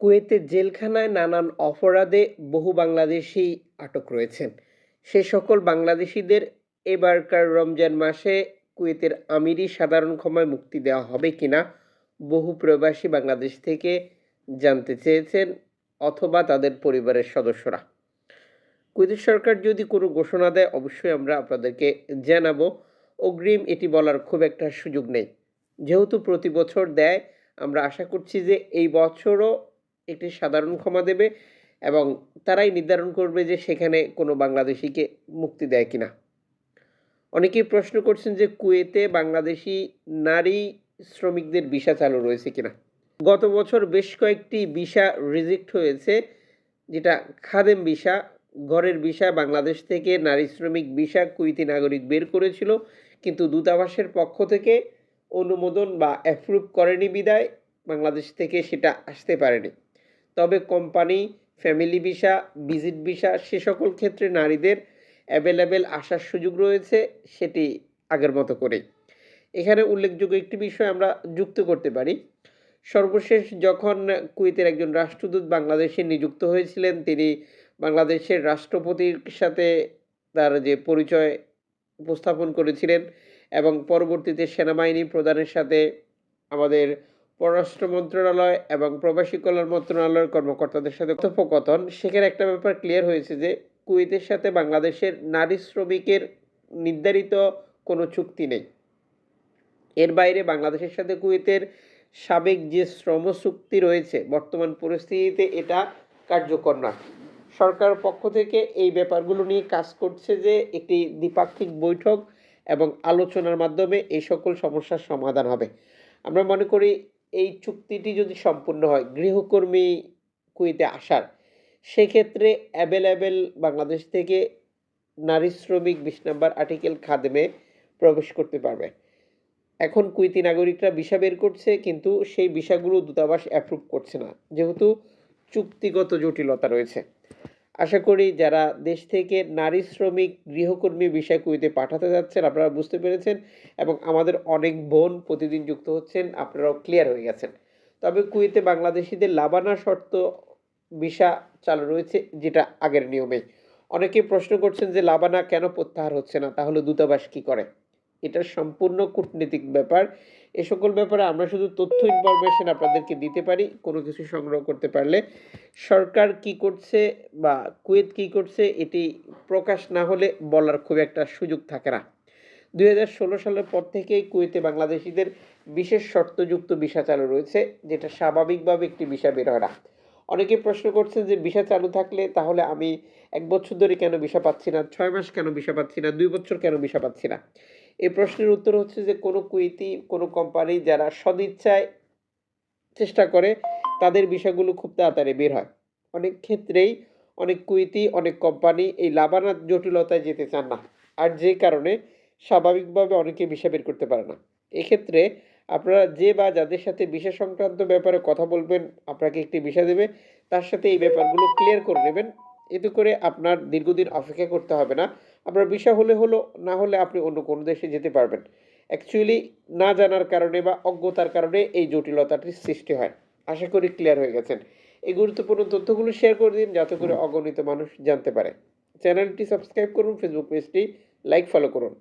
কুয়েতের জেলখানায় নানান অপরাধে বহু বাংলাদেশি আটক রয়েছেন। সে সকল বাংলাদেশিদের এবারকার রমজান মাসে কুয়েতের আমিরি সাধারণ ক্ষমায় মুক্তি দেওয়া হবে কিনা বহু প্রবাসী বাংলাদেশ থেকে জানতে চেয়েছেন অথবা তাদের পরিবারের সদস্যরা। কুয়েত সরকার যদি কোনো ঘোষণা দেয়, অবশ্যই আমরা আপনাদেরকে জানাব। অগ্রিম এটি বলার খুব একটা সুযোগ নেই। যেহেতু প্রতি বছর দেয়, আমরা আশা করছি যে এই বছরও একটি সাধারণ ক্ষমা দেবে এবং তারাই নির্ধারণ করবে যে সেখানে কোনো বাংলাদেশিকে মুক্তি দেয় কিনা। অনেকেই প্রশ্ন করছেন যে কুয়েতে বাংলাদেশি নারী শ্রমিকদের ভিসা চালু রয়েছে কিনা। গত বছর বেশ কয়েকটি ভিসা রিজেক্ট হয়েছে, যেটা খাদেম ভিসা, ঘরের ভিসা, বাংলাদেশ থেকে নারী শ্রমিক ভিসা কুইতি নাগরিক বের করেছিল, কিন্তু দূতাবাসের পক্ষ থেকে অনুমোদন বা অ্যাপ্রুভ করেনি বিদায়, বাংলাদেশ থেকে সেটা আসতে পারেনি। তবে company, family visa, visit visa সে সকল ক্ষেত্রে নারীদের অ্যাভেলেবেল আসার সুযোগ রয়েছে সেটি আগের মতো করেই। এখানে উল্লেখযোগ্য একটি বিষয় আমরা যুক্ত করতে পারি। সর্বশেষ যখন কুয়েতের একজন রাষ্ট্রদূত বাংলাদেশে নিযুক্ত হয়েছিলেন, তিনি বাংলাদেশের রাষ্ট্রপতির সাথে তার যে পরিচয় উপস্থাপন করেছিলেন এবং পরবর্তীতে সেনাবাহিনী প্রধানের সাথে আমাদের পররাষ্ট্র মন্ত্রণালয় এবং প্রবাসী কল্যাণ মন্ত্রণালয়ের কর্মকর্তাদের সাথে কথোপকথন। সেখানে একটা ব্যাপার ক্লিয়ার হয়েছে যে, কুয়েতের সাথে বাংলাদেশের নারী শ্রমিকের নির্ধারিত কোনো চুক্তি নেই। এর বাইরে বাংলাদেশের সাথে কুয়েতের সাবেক যে শ্রম চুক্তি রয়েছে, বর্তমান পরিস্থিতিতে এটা কার্যকর না। সরকার পক্ষ থেকে এই ব্যাপারগুলো নিয়ে কাজ করছে যে, একটি দ্বিপাক্ষিক বৈঠক এবং আলোচনার মাধ্যমে এই সকল সমস্যার সমাধান হবে। আমরা মনে করি এই চুক্তিটি যদি সম্পূর্ণ হয়, গৃহকর্মী কুয়েতে আসার, সেক্ষেত্রে অ্যাভেলেবেল বাংলাদেশ থেকে নারী শ্রমিক বিশ নম্বর আর্টিকেল খাদেমে প্রবেশ করতে পারবে। এখন কুইতি নাগরিকরা ভিসা বের করছে, কিন্তু সেই ভিসাগুলো দূতাবাস অ্যাপ্রুভ করছে না। যেহেতু চুক্তিগত জটিলতা রয়েছে। আশা করি যারা দেশ থেকে নারী শ্রমিক, গৃহকর্মী বিষয় কুইতে পাঠাতে যাচ্ছেন, আপনারা বুঝতে পেরেছেন এবং আমাদের অনেক বোন প্রতিদিন যুক্ত হচ্ছেন, আপনারাও ক্লিয়ার হয়ে গেছেন। তবে কুয়েতে বাংলাদেশিদের লাবানা শর্ত ভিসা চালু রয়েছে, যেটা আগের নিয়মেই। অনেকে প্রশ্ন করছেন যে, লাবানা কেন প্রত্যাহার হচ্ছে না? তাহলে দূতাবাস কি করে? এটা সম্পূর্ণ কূটনীতিক ব্যাপার। এ সকল ব্যাপারে আমরা শুধু তথ্য ইনফরমেশন আপনাদেরকে দিতে পারি, কোনো কিছু সংগ্রহ করতে পারলে। সরকার কি করছে বা কুয়েত কি করছে, এটি প্রকাশ না হলে বলার খুব একটা সুযোগ থাকে না। দুই হাজার ষোলো সালের পর থেকেই কুয়েতে বাংলাদেশিদের বিশেষ শর্তযুক্ত ভিসা চালু রয়েছে, যেটা স্বাভাবিকভাবে একটি ভিসা বের হয় না। অনেকে প্রশ্ন করছেন যে ভিসা চালু থাকলে তাহলে আমি এক বছর ধরে কেন ভিসা পাচ্ছি না, ছয় মাস কেন ভিসা পাচ্ছি না, দুই বছর কেন ভিসা পাচ্ছি না? এই প্রশ্নের উত্তর হচ্ছে যে কোনো কুইতি কোনো কোম্পানি যারা সদিচ্ছায় চেষ্টা করে, তাদের বিষয়গুলো খুব তাড়াতাড়ি বের হয়। অনেক ক্ষেত্রেই অনেক কুইতি অনেক কোম্পানি এই লাভানার জটিলতায় যেতে চান না। আর যে কারণে স্বাভাবিকভাবে অনেকে বিষয় বের করতে পারে না। এক্ষেত্রে আপনারা যে বা যাদের সাথে বিষয় সংক্রান্ত ব্যাপারে কথা বলবেন, আপনাকে একটি বিষয় দেবে, তার সাথে এই ব্যাপারগুলো ক্লিয়ার করে নেবেন। এতে করে আপনার দীর্ঘদিন অপেক্ষা করতে হবে না। আপনার বিষয় হলে হলো না হলে আপনি অন্য কোনো দেশে যেতে পারবেন। অ্যাকচুয়ালি না জানার কারণে বা অজ্ঞতার কারণে এই জটিলতাটির সৃষ্টি হয়। আশা করি ক্লিয়ার হয়ে গেছেন। এই গুরুত্বপূর্ণ তথ্যগুলো শেয়ার করে দিন যাতে করে অগণিত মানুষ জানতে পারে। চ্যানেলটি সাবস্ক্রাইব করুন ফেসবুক পেজটি লাইক ফলো করুন।